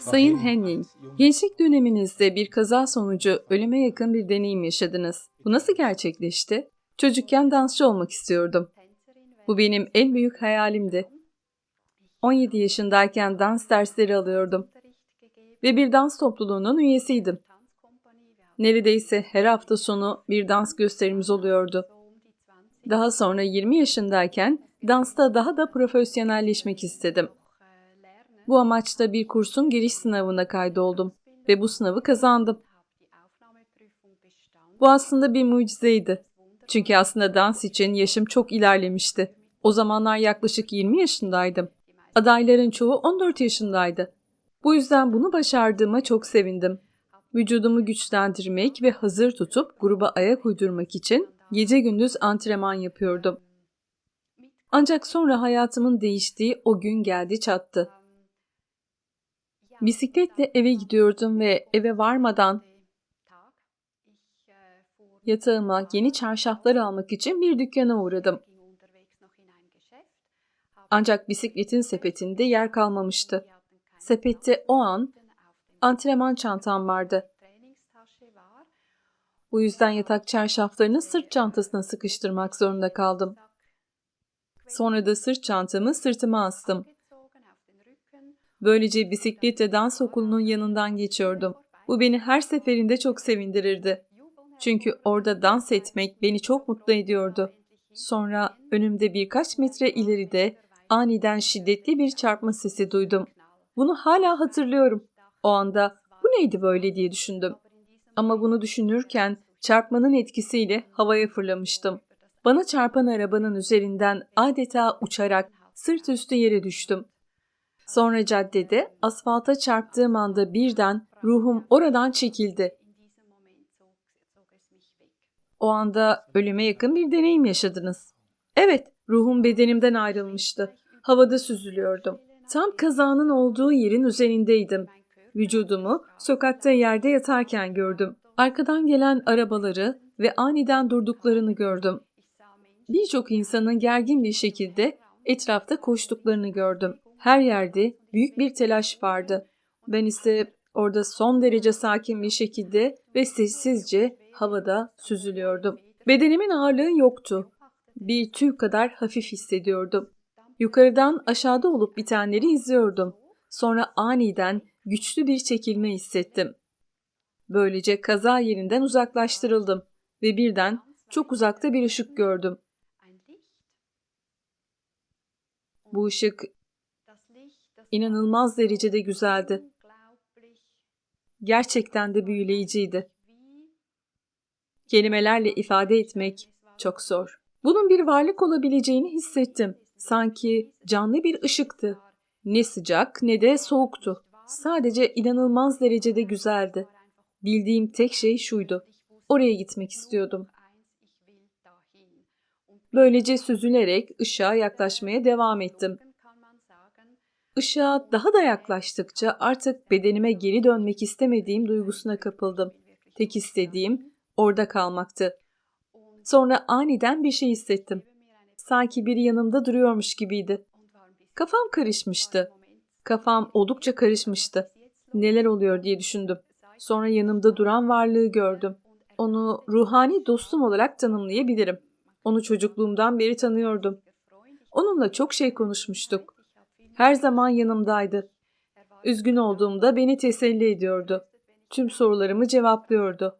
Sayın Henning, gençlik döneminizde bir kaza sonucu ölüme yakın bir deneyim yaşadınız. Bu nasıl gerçekleşti? Çocukken dansçı olmak istiyordum. Bu benim en büyük hayalimdi. 17 yaşındayken dans dersleri alıyordum ve bir dans topluluğunun üyesiydim. Neredeyse her hafta sonu bir dans gösterimiz oluyordu. Daha sonra 20 yaşındayken dansta daha da profesyonelleşmek istedim. Bu amaçla bir kursun giriş sınavına kaydoldum ve bu sınavı kazandım. Bu aslında bir mucizeydi. Çünkü aslında dans için yaşım çok ilerlemişti. O zamanlar yaklaşık 20 yaşındaydım. Adayların çoğu 14 yaşındaydı. Bu yüzden bunu başardığıma çok sevindim. Vücudumu güçlendirmek ve hazır tutup gruba ayak uydurmak için gece gündüz antrenman yapıyordum. Ancak sonra hayatımın değiştiği o gün geldi çattı. Bisikletle eve gidiyordum ve eve varmadan yatağıma yeni çarşaflar almak için bir dükkana uğradım. Ancak bisikletin sepetinde yer kalmamıştı. Sepette o an antrenman çantam vardı. Bu yüzden yatak çarşaflarını sırt çantasına sıkıştırmak zorunda kaldım. Sonra da sırt çantamı sırtıma astım. Böylece bisikletle dans okulunun yanından geçiyordum. Bu beni her seferinde çok sevindirirdi. Çünkü orada dans etmek beni çok mutlu ediyordu. Sonra önümde birkaç metre ileride aniden şiddetli bir çarpma sesi duydum. Bunu hala hatırlıyorum. O anda bu neydi böyle diye düşündüm. Ama bunu düşünürken çarpmanın etkisiyle havaya fırlamıştım. Bana çarpan arabanın üzerinden adeta uçarak sırt üstü yere düştüm. Sonra caddede asfalta çarptığım anda birden ruhum oradan çekildi. O anda ölüme yakın bir deneyim yaşadınız. Evet, ruhum bedenimden ayrılmıştı. Havada süzülüyordum. Tam kazanın olduğu yerin üzerindeydim. Vücudumu sokakta yerde yatarken gördüm. Arkadan gelen arabaları ve aniden durduklarını gördüm. Birçok insanın gergin bir şekilde etrafta koştuklarını gördüm. Her yerde büyük bir telaş vardı. Ben ise orada son derece sakin bir şekilde ve sessizce havada süzülüyordum. Bedenimin ağırlığı yoktu. Bir tüy kadar hafif hissediyordum. Yukarıdan aşağıda olup bitenleri izliyordum. Sonra aniden güçlü bir çekilme hissettim. Böylece kaza yerinden uzaklaştırıldım ve birden çok uzakta bir ışık gördüm. Bu ışık inanılmaz derecede güzeldi. Gerçekten de büyüleyiciydi. Kelimelerle ifade etmek çok zor. Bunun bir varlık olabileceğini hissettim. Sanki canlı bir ışıktı. Ne sıcak ne de soğuktu. Sadece inanılmaz derecede güzeldi. Bildiğim tek şey şuydu. Oraya gitmek istiyordum. Böylece süzülerek ışığa yaklaşmaya devam ettim. Işığa daha da yaklaştıkça artık bedenime geri dönmek istemediğim duygusuna kapıldım. Tek istediğim orada kalmaktı. Sonra aniden bir şey hissettim. Sanki biri yanımda duruyormuş gibiydi. Kafam karışmıştı. Kafam oldukça karışmıştı. Neler oluyor diye düşündüm. Sonra yanımda duran varlığı gördüm. Onu ruhani dostum olarak tanımlayabilirim. Onu çocukluğumdan beri tanıyordum. Onunla çok şey konuşmuştuk. Her zaman yanımdaydı. Üzgün olduğumda beni teselli ediyordu. Tüm sorularımı cevaplıyordu.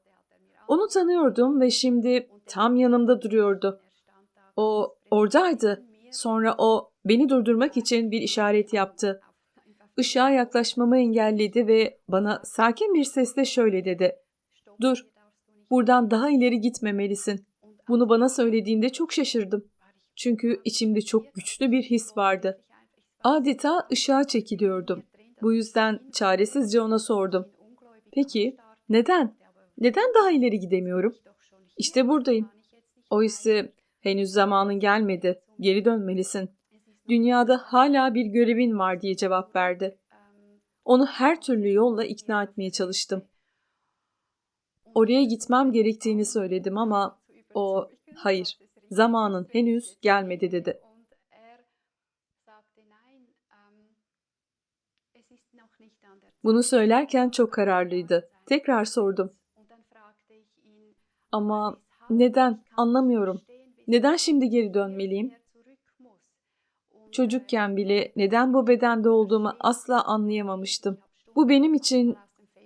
Onu tanıyordum ve şimdi tam yanımda duruyordu. O oradaydı. Sonra o beni durdurmak için bir işaret yaptı. Işığa yaklaşmamı engelledi ve bana sakin bir sesle şöyle dedi. Dur, buradan daha ileri gitmemelisin. Bunu bana söylediğinde çok şaşırdım. Çünkü içimde çok güçlü bir his vardı. Adeta ışığa çekiliyordum. Bu yüzden çaresizce ona sordum. Peki, neden? Neden daha ileri gidemiyorum? İşte buradayım. Oysa henüz zamanın gelmedi. Geri dönmelisin. Dünyada hala bir görevin var diye cevap verdi. Onu her türlü yolla ikna etmeye çalıştım. Oraya gitmem gerektiğini söyledim ama o hayır, zamanın henüz gelmedi dedi. Bunu söylerken çok kararlıydı. Tekrar sordum. Ama neden? Anlamıyorum. Neden şimdi geri dönmeliyim? Çocukken bile neden bu bedende olduğumu asla anlayamamıştım. Bu benim için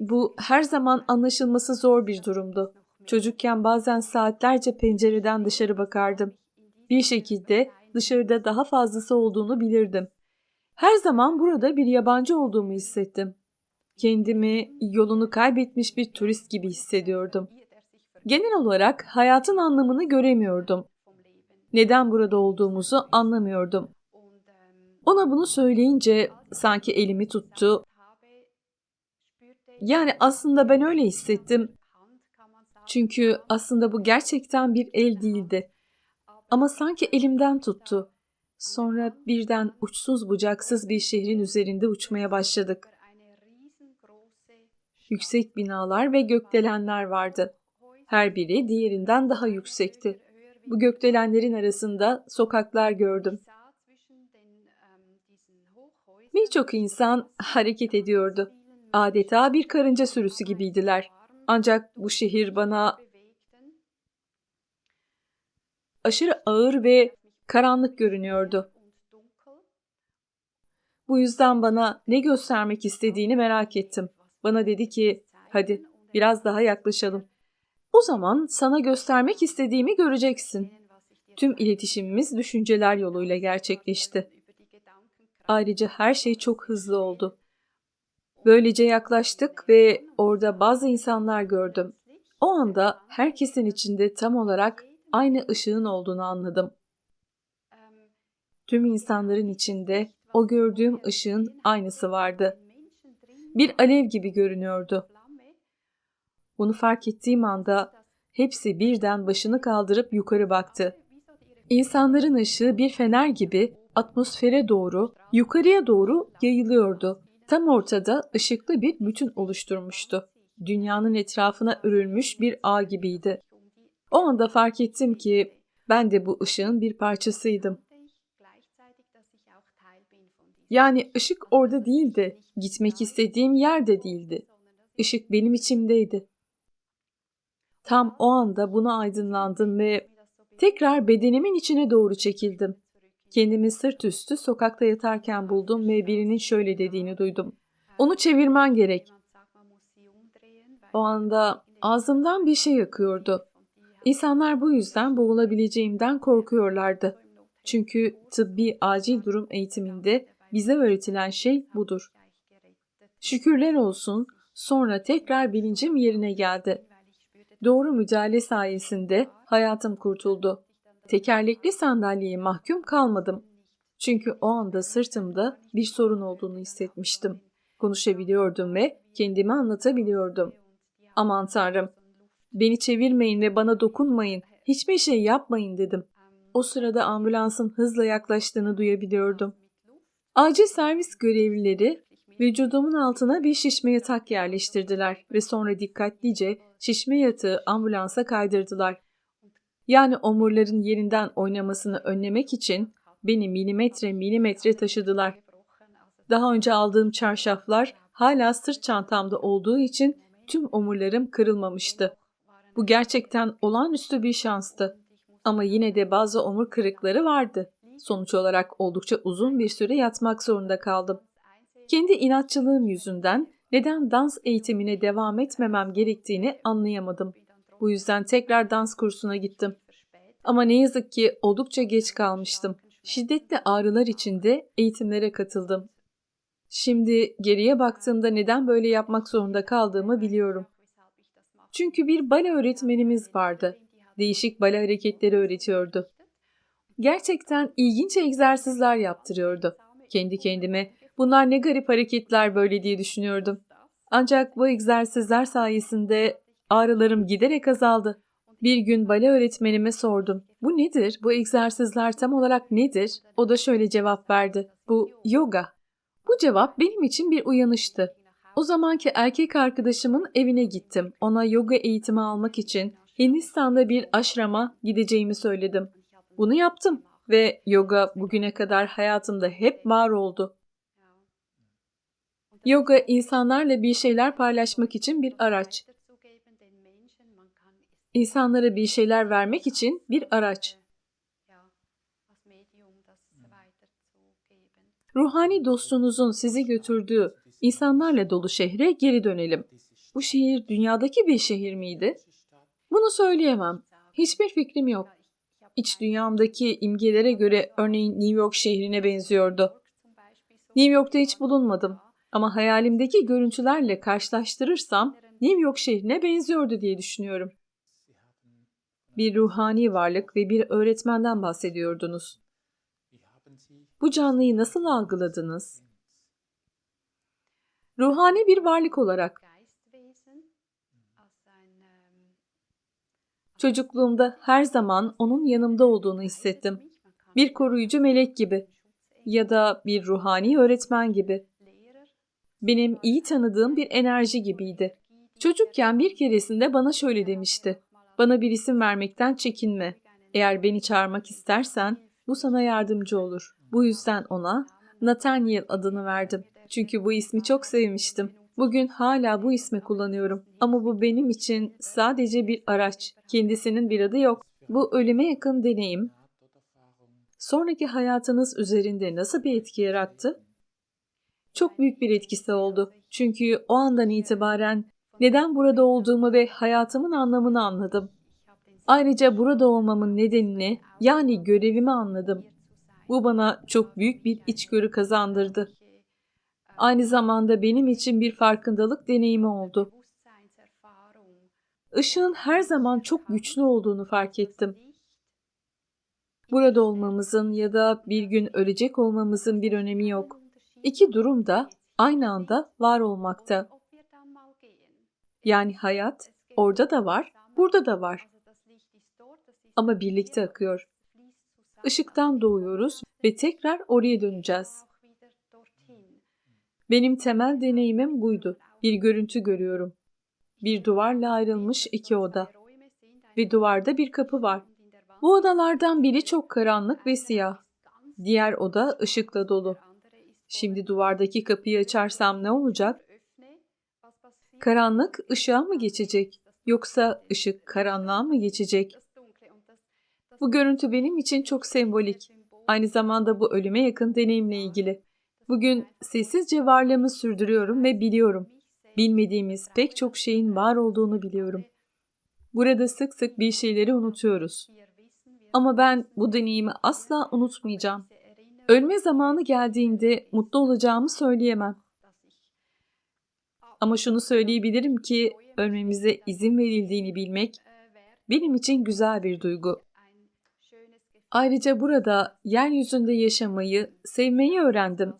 bu her zaman anlaşılması zor bir durumdu. Çocukken bazen saatlerce pencereden dışarı bakardım. Bir şekilde dışarıda daha fazlası olduğunu bilirdim. Her zaman burada bir yabancı olduğumu hissettim. Kendimi yolunu kaybetmiş bir turist gibi hissediyordum. Genel olarak hayatın anlamını göremiyordum. Neden burada olduğumuzu anlamıyordum. Ona bunu söyleyince sanki elimi tuttu. Yani aslında ben öyle hissettim. Çünkü aslında bu gerçekten bir el değildi. Ama sanki elimden tuttu. Sonra birden uçsuz bucaksız bir şehrin üzerinde uçmaya başladık. Yüksek binalar ve gökdelenler vardı. Her biri diğerinden daha yüksekti. Bu gökdelenlerin arasında sokaklar gördüm. Birçok insan hareket ediyordu. Adeta bir karınca sürüsü gibiydiler. Ancak bu şehir bana aşırı ağır ve karanlık görünüyordu. Bu yüzden bana ne göstermek istediğini merak ettim. Bana dedi ki, hadi biraz daha yaklaşalım. O zaman sana göstermek istediğimi göreceksin. Tüm iletişimimiz düşünceler yoluyla gerçekleşti. Ayrıca her şey çok hızlı oldu. Böylece yaklaştık ve orada bazı insanlar gördüm. O anda herkesin içinde tam olarak aynı ışığın olduğunu anladım. Tüm insanların içinde o gördüğüm ışığın aynısı vardı. Bir alev gibi görünüyordu. Bunu fark ettiğim anda hepsi birden başını kaldırıp yukarı baktı. İnsanların ışığı bir fener gibi atmosfere doğru, yukarıya doğru yayılıyordu. Tam ortada ışıklı bir bütün oluşturmuştu. Dünyanın etrafına örülmüş bir ağ gibiydi. O anda fark ettim ki ben de bu ışığın bir parçasıydım. Yani ışık orada değildi. Gitmek istediğim yerde değildi. Işık benim içimdeydi. Tam o anda buna aydınlandım ve tekrar bedenimin içine doğru çekildim. Kendimi sırt üstü sokakta yatarken buldum ve birinin şöyle dediğini duydum. Onu çevirmen gerek. O anda ağzımdan bir şey akıyordu. İnsanlar bu yüzden boğulabileceğimden korkuyorlardı. Çünkü tıbbi acil durum eğitiminde bize öğretilen şey budur. Şükürler olsun sonra tekrar bilincim yerine geldi. Doğru müdahale sayesinde hayatım kurtuldu. Tekerlekli sandalyeye mahkum kalmadım. Çünkü o anda sırtımda bir sorun olduğunu hissetmiştim. Konuşabiliyordum ve kendimi anlatabiliyordum. Aman tanrım, beni çevirmeyin ve bana dokunmayın, hiçbir şey yapmayın dedim. O sırada ambulansın hızla yaklaştığını duyabiliyordum. Acil servis görevlileri vücudumun altına bir şişme yatak yerleştirdiler ve sonra dikkatlice şişme yatağı ambulansa kaydırdılar. Yani omurların yerinden oynamasını önlemek için beni milimetre milimetre taşıdılar. Daha önce aldığım çarşaflar hala sırt çantamda olduğu için tüm omurlarım kırılmamıştı. Bu gerçekten olağanüstü bir şanstı. Ama yine de bazı omur kırıkları vardı. Sonuç olarak oldukça uzun bir süre yatmak zorunda kaldım. Kendi inatçılığım yüzünden neden dans eğitimine devam etmemem gerektiğini anlayamadım. Bu yüzden tekrar dans kursuna gittim. Ama ne yazık ki oldukça geç kalmıştım. Şiddetli ağrılar içinde eğitimlere katıldım. Şimdi geriye baktığımda neden böyle yapmak zorunda kaldığımı biliyorum. Çünkü bir bale öğretmenimiz vardı. Değişik bale hareketleri öğretiyordu. Gerçekten ilginç egzersizler yaptırıyordu. Kendi kendime bunlar ne garip hareketler böyle diye düşünüyordum. Ancak bu egzersizler sayesinde ağrılarım giderek azaldı. Bir gün bale öğretmenime sordum. Bu nedir? Bu egzersizler tam olarak nedir? O da şöyle cevap verdi. Bu yoga. Bu cevap benim için bir uyanıştı. O zamanki erkek arkadaşımın evine gittim. Ona yoga eğitimi almak için Hindistan'da bir aşrama gideceğimi söyledim. Bunu yaptım ve yoga bugüne kadar hayatımda hep var oldu. Yoga insanlarla bir şeyler paylaşmak için bir araç. İnsanlara bir şeyler vermek için bir araç. Ruhani dostunuzun sizi götürdüğü insanlarla dolu şehre geri dönelim. Bu şehir dünyadaki bir şehir miydi? Bunu söyleyemem. Hiçbir fikrim yok. İç dünyamdaki imgelere göre örneğin New York şehrine benziyordu. New York'ta hiç bulunmadım ama hayalimdeki görüntülerle karşılaştırırsam New York şehrine benziyordu diye düşünüyorum. Bir ruhani varlık ve bir öğretmenden bahsediyordunuz. Bu canlıyı nasıl algıladınız? Ruhani bir varlık olarak. Çocukluğumda her zaman onun yanımda olduğunu hissettim. Bir koruyucu melek gibi ya da bir ruhani öğretmen gibi. Benim iyi tanıdığım bir enerji gibiydi. Çocukken bir keresinde bana şöyle demişti. Bana bir isim vermekten çekinme. Eğer beni çağırmak istersen bu sana yardımcı olur. Bu yüzden ona Nathaniel adını verdim. Çünkü bu ismi çok sevmiştim. Bugün hala bu ismi kullanıyorum. Ama bu benim için sadece bir araç. Kendisinin bir adı yok. Bu ölüme yakın deneyim. Sonraki hayatınız üzerinde nasıl bir etki yarattı? Çok büyük bir etkisi oldu. Çünkü o andan itibaren neden burada olduğumu ve hayatımın anlamını anladım. Ayrıca burada olmamın nedenini yani görevimi anladım. Bu bana çok büyük bir içgörü kazandırdı. Aynı zamanda benim için bir farkındalık deneyimi oldu. Işığın her zaman çok güçlü olduğunu fark ettim. Burada olmamızın ya da bir gün ölecek olmamızın bir önemi yok. İki durum da aynı anda var olmakta. Yani hayat orada da var, burada da var. Ama birlikte akıyor. Işıktan doğuyoruz ve tekrar oraya döneceğiz. Benim temel deneyimim buydu. Bir görüntü görüyorum. Bir duvarla ayrılmış iki oda. Ve duvarda bir kapı var. Bu odalardan biri çok karanlık ve siyah. Diğer oda ışıkla dolu. Şimdi duvardaki kapıyı açarsam ne olacak? Karanlık ışığa mı geçecek? Yoksa ışık karanlığa mı geçecek? Bu görüntü benim için çok sembolik. Aynı zamanda bu ölüme yakın deneyimle ilgili. Bugün sessizce varlığımı sürdürüyorum ve biliyorum. Bilmediğimiz pek çok şeyin var olduğunu biliyorum. Burada sık sık bir şeyleri unutuyoruz. Ama ben bu deneyimi asla unutmayacağım. Ölme zamanı geldiğinde mutlu olacağımı söyleyemem. Ama şunu söyleyebilirim ki ölmemize izin verildiğini bilmek benim için güzel bir duygu. Ayrıca burada yeryüzünde yaşamayı, sevmeyi öğrendim.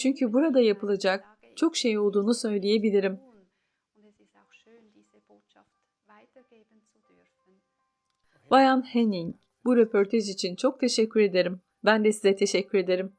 Çünkü burada yapılacak çok şey olduğunu söyleyebilirim. Bayan Henning, bu röportaj için çok teşekkür ederim. Ben de size teşekkür ederim.